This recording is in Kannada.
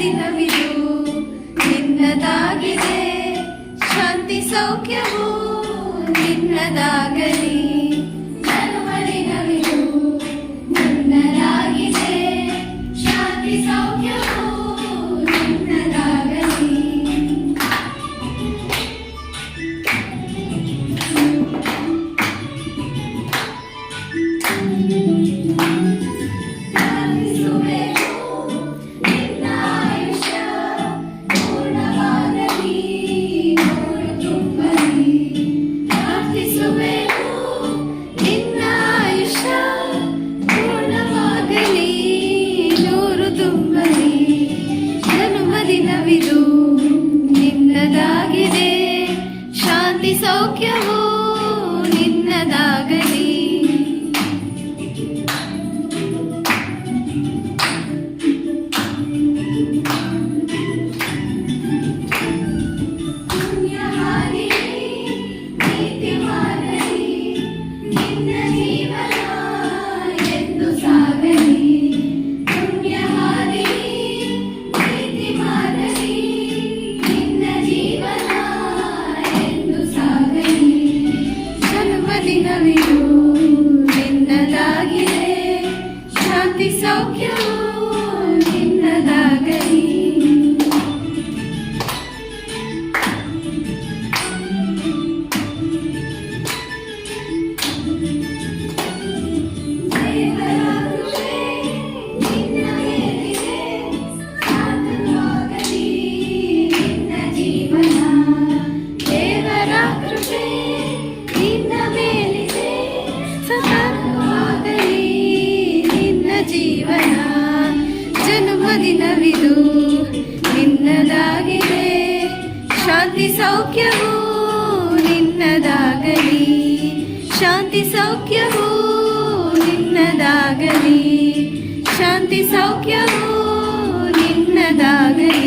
ದಿನವಿದು. ನಿನ್ನದಾಗಿದೆ Shanti ಸೌಖ್ಯವು ನಿನ್ನದಾಗಲಿ. you. Shanti ಸೌಖ್ಯವೂ ನಿನ್ನದಾಗಲಿ. Shanti ಸೌಖ್ಯವು ನಿನ್ನದಾಗಲಿ. Shanti ಸೌಖ್ಯವು ನಿನ್ನದಾಗಲಿ.